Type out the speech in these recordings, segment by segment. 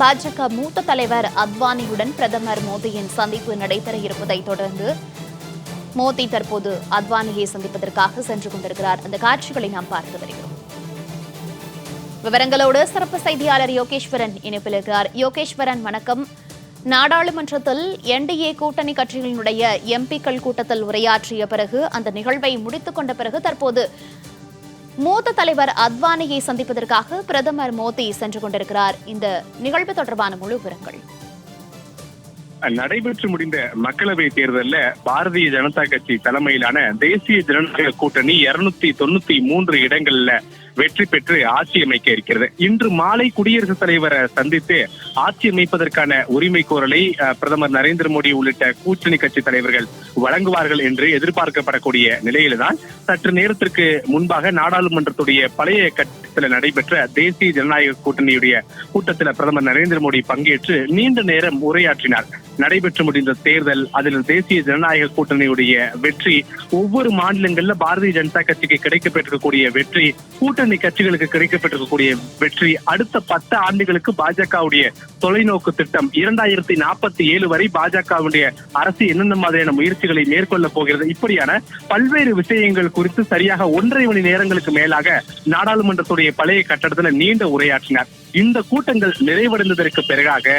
பாஜக மூத்த தலைவர் அத்வானியுடன் பிரதமர் மோடியின் சந்திப்பு நடைபெற இருப்பதை தொடர்ந்து மோடி தற்போது அத்வானியை சந்திப்பதற்காக சென்று கொண்டிருக்கிறார். அந்த காட்சிகளை நாம் பார்த்து வருகிறோம். விவரங்களோடு சிறப்பு செய்தியாளர் யோகேஸ்வரன் இணைப்பில் இருக்கிறார். யோகேஸ்வரன் வணக்கம். நாடாளுமன்றத்தில் என்டிஏ கூட்டணி கட்சிகளினுடைய எம்பிக்கள் கூட்டத்தில் உரையாற்றிய பிறகு அந்த நிகழ்வை முடித்துக் கொண்ட பிறகு தற்போது மூத்த தலைவர் அத்வானியை சந்திப்பதற்காக பிரதமர் மோடி சென்று கொண்டிருக்கிறார். இந்த நிகழ்வு தொடர்பான முழு விவரங்கள். நடைபெற்று முடிந்த மக்களவை தேர்தலில் பாரதிய ஜனதா கட்சி தலைமையிலான தேசிய ஜனநாயக கூட்டணி இருநூத்தி தொண்ணூத்தி மூன்று இடங்கள்ல வெற்றி பெற்று ஆட்சி அமைக்க இருக்கிறது. இன்று மாலை குடியரசுத் தலைவரை சந்தித்து ஆட்சி அமைப்பதற்கான உரிமை கோரலை பிரதமர் நரேந்திர மோடி உள்ளிட்ட கூட்டணி கட்சி தலைவர்கள் வழங்குவார்கள் என்று எதிர்பார்க்கப்படக்கூடிய நிலையில்தான் சற்று நேரத்திற்கு முன்பாக நாடாளுமன்றத்துடைய பழைய கட்டத்தில் நடைபெற்ற தேசிய ஜனநாயக கூட்டணியுடைய கூட்டத்தில் பிரதமர் நரேந்திர மோடி பங்கேற்று நீண்ட நேரம் உரையாற்றினார். நடைபெற்று முடிந்த தேர்தல் அதில் தேசிய ஜனநாயக கூட்டணியுடைய வெற்றி ஒவ்வொரு மாநிலங்கள்ல பாரதிய ஜனதா கட்சிக்கு கிடைக்கப்பட்டிருக்கக்கூடிய வெற்றி கூட்டணி கட்சிகளுக்கு கிடைக்கப்பட்டிருக்கக்கூடிய வெற்றி அடுத்த பத்து ஆண்டுகளுக்கு பாஜகவுடைய தொலைநோக்கு திட்டம் இரண்டாயிரத்தி நாற்பத்தி ஏழு வரை பாஜகவுடைய அரசு என்னென்ன மாதிரியான முயற்சிகளை மேற்கொள்ள போகிறது இப்படியான பல்வேறு விஷயங்கள் குறித்து சரியாக ஒன்றரை மணி நேரங்களுக்கு மேலாக நாடாளுமன்றத்துடைய பழைய கட்டடத்தில் நீண்ட உரையாற்றினார். இந்த கூட்டங்கள் நிறைவடைந்ததற்கு பிறகாக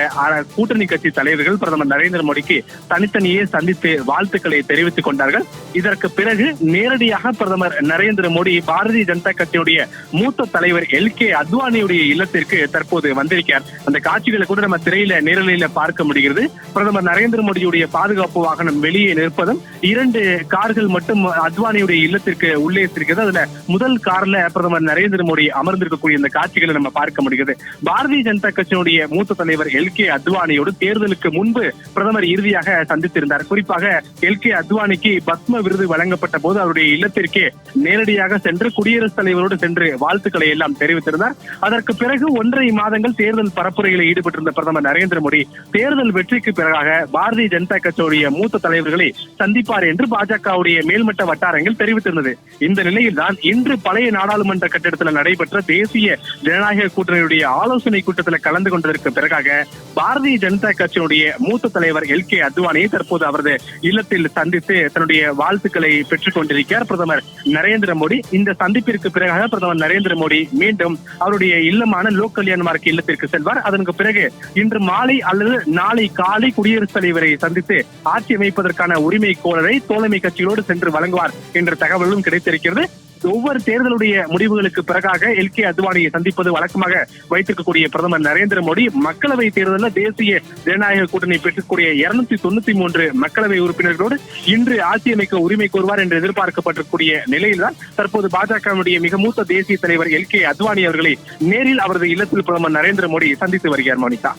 கூட்டணி கட்சி தலைவர்கள் பிரதமர் நரேந்திர மோடிக்கு தனித்தனியே சந்தித்து வாழ்த்துக்களை தெரிவித்துக் கொண்டார்கள். இதற்கு பிறகு நேரடியாக பிரதமர் நரேந்திர மோடி பாரதிய ஜனதா கட்சியுடைய மூத்த தலைவர் எல் கே அத்வானியுடைய இல்லத்திற்கு தற்போது வந்திருக்கிறார். அந்த காட்சிகளை கூட நம்ம திரையில நேரலையில பார்க்க முடிகிறது. பிரதமர் நரேந்திர மோடியுடைய பாதுகாப்பு வாகனம் வெளியே நிற்பதும் இரண்டு கார்கள் மட்டும் அத்வானியுடைய இல்லத்திற்கு உள்ளே இருக்கிறது. அதுல முதல் கார்ல பிரதமர் நரேந்திர மோடி அமர்ந்திருக்கக்கூடிய இந்த காட்சிகளை நம்ம பார்க்க முடிகிறது. பாரதிய ஜனதா கட்சியினுடைய மூத்த தலைவர் எல் கே அத்வானியோடு தேர்தலுக்கு முன்பு பிரதமர் இறுதியாக சந்தித்திருந்தார். குறிப்பாக எல் கே அத்வானிக்கு பத்ம விருது வழங்கப்பட்ட போது அவருடைய இல்லத்திற்கே நேரடியாக சென்று குடியரசுத் தலைவரோடு சென்று வாழ்த்துக்களை எல்லாம் தெரிவித்திருந்தார். அதற்கு பிறகு ஒன்றரை மாதங்கள் தேர்தல் பரப்புரையில் ஈடுபட்டிருந்த பிரதமர் நரேந்திர மோடி தேர்தல் வெற்றிக்கு பிறகாக பாரதிய ஜனதா கட்சியுடைய மூத்த தலைவர்களை சந்திப்பார் என்று பாஜகவுடைய மேல்மட்ட வட்டாரங்கள் தெரிவித்திருந்தது. இந்த நிலையில் தான் இன்று பழைய நாடாளுமன்ற கட்டிடத்தில் நடைபெற்ற தேசிய ஜனநாயக கூட்டணியுடைய ஆலோசனை கூட்டத்தில் கலந்து கொண்டதற்கு பிறகாக பாரதிய ஜனதா கட்சியினுடைய மூத்த தலைவர் எல் கே அத்வானியை தற்போது அவரது இல்லத்தில் சந்தித்து தன்னுடைய வாழ்த்துக்களை பெற்றுக் கொண்டிருக்கிறார். பிரதமர் நரேந்திர மோடி. இந்த சந்திப்பிற்கு பிறகாக பிரதமர் நரேந்திர மோடி மீண்டும் அவருடைய இல்லமான லோக் கல்யாண் மார்க் இல்லத்திற்கு செல்வார். அதற்கு பிறகு இன்று மாலை அல்லது நாளை காலை குடியரசுத் தலைவரை சந்தித்து ஆட்சி அமைப்பதற்கான உரிமை கோரலை தோழமை கட்சிகளோடு சென்று வழங்குவார் என்ற தகவலும் கிடைத்திருக்கிறது. ஒவ்வொரு தேர்தலுடைய முடிவுகளுக்கு பிறகாக எல் கே அத்வானியை சந்திப்பது வழக்கமாக வைத்திருக்கக்கூடிய பிரதமர் நரேந்திர மோடி மக்களவை தேர்தலில் தேசிய ஜனநாயக கூட்டணி பெற்றக்கூடிய இருநூத்தி தொண்ணூத்தி மூன்று மக்களவை உறுப்பினர்களோடு இன்று ஆட்சி அமைக்க உரிமை கோருவார் என்று எதிர்பார்க்கப்பட்டிருக்கூடிய நிலையில்தான் தற்போது பாஜகவினுடைய மிக மூத்த தேசிய தலைவர் எல் கே அத்வானி அவர்களை நேரில் அவரது இல்லத்தில் பிரதமர் நரேந்திர மோடி சந்தித்து வருகிறார் மோனிகா.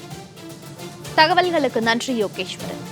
தகவல்களுக்கு நன்றி யோகேஸ்வரன்.